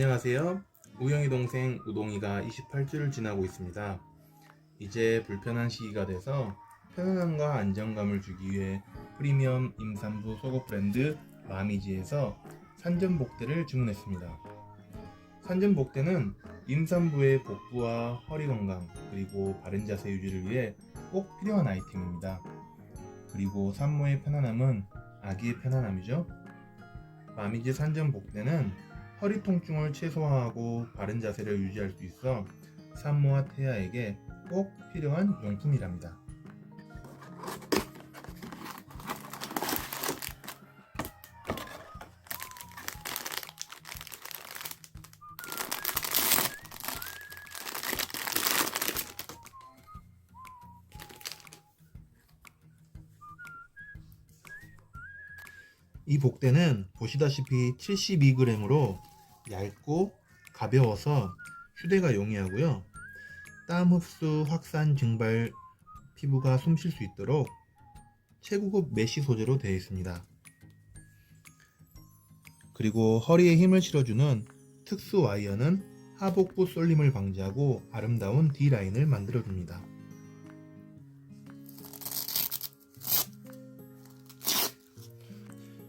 안녕하세요. 우영이 동생 우동이가 28주를 지나고 있습니다. 이제 불편한 시기가 돼서 편안함과 안정감을 주기 위해 프리미엄 임산부 속옷 브랜드 마미지에서 산전복대를 주문했습니다. 산전복대는 임산부의 복부와 허리 건강 그리고 바른 자세 유지를 위해 꼭 필요한 아이템입니다. 그리고 산모의 편안함은 아기의 편안함이죠. 마미지 산전복대는 허리 통증을 최소화하고 바른 자세를 유지할 수 있어 산모와 태아에게 꼭 필요한 용품이랍니다. 이 복대는 보시다시피 72g으로 얇고 가벼워서 휴대가 용이하고요. 땀 흡수, 확산, 증발, 피부가 숨 쉴 수 있도록 최고급 메쉬 소재로 되어 있습니다. 그리고 허리에 힘을 실어주는 특수 와이어는 하복부 쏠림을 방지하고 아름다운 D라인을 만들어줍니다.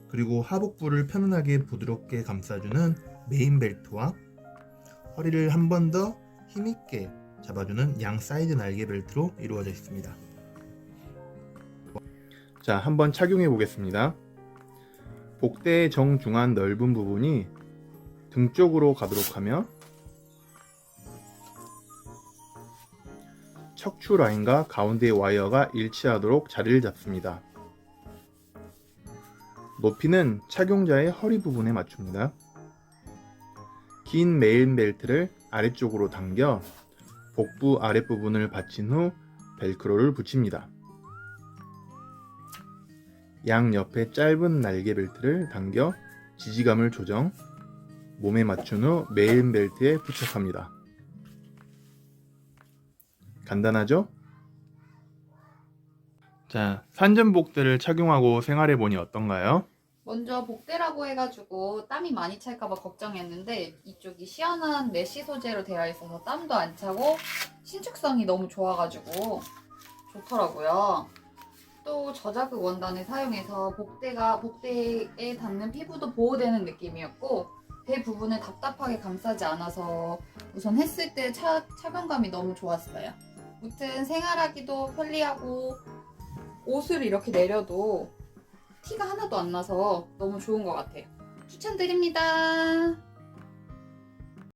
그리고 하복부를 편안하게 부드럽게 감싸주는 메인 벨트와 허리를 한 번 더 힘있게 잡아주는 양 사이드 날개 벨트로 이루어져 있습니다. 자, 한번 착용해 보겠습니다. 복대의 정중앙 넓은 부분이 등 쪽으로 가도록 하며 척추 라인과 가운데 와이어가 일치하도록 자리를 잡습니다. 높이는 착용자의 허리 부분에 맞춥니다. 긴 메인 벨트를 아래쪽으로 당겨 복부 아랫부분을 받친 후 벨크로를 붙입니다. 양 옆에 짧은 날개 벨트를 당겨 지지감을 조정, 몸에 맞춘 후 메인 벨트에 부착합니다. 간단하죠? 자, 산전복대를 착용하고 생활해 보니 어떤가요? 먼저 복대라고 해가지고 땀이 많이 찰까봐 걱정했는데 이쪽이 시원한 메쉬 소재로 되어 있어서 땀도 안 차고 신축성이 너무 좋아가지고 좋더라고요. 또 저자극 원단을 사용해서 복대가 복대에 닿는 피부도 보호되는 느낌이었고 배 부분을 답답하게 감싸지 않아서 우선 했을 때 차, 착용감이 너무 좋았어요. 무튼 생활하기도 편리하고 옷을 이렇게 내려도 티가 하나도 안 나서 너무 좋은 것 같아요. 추천드립니다.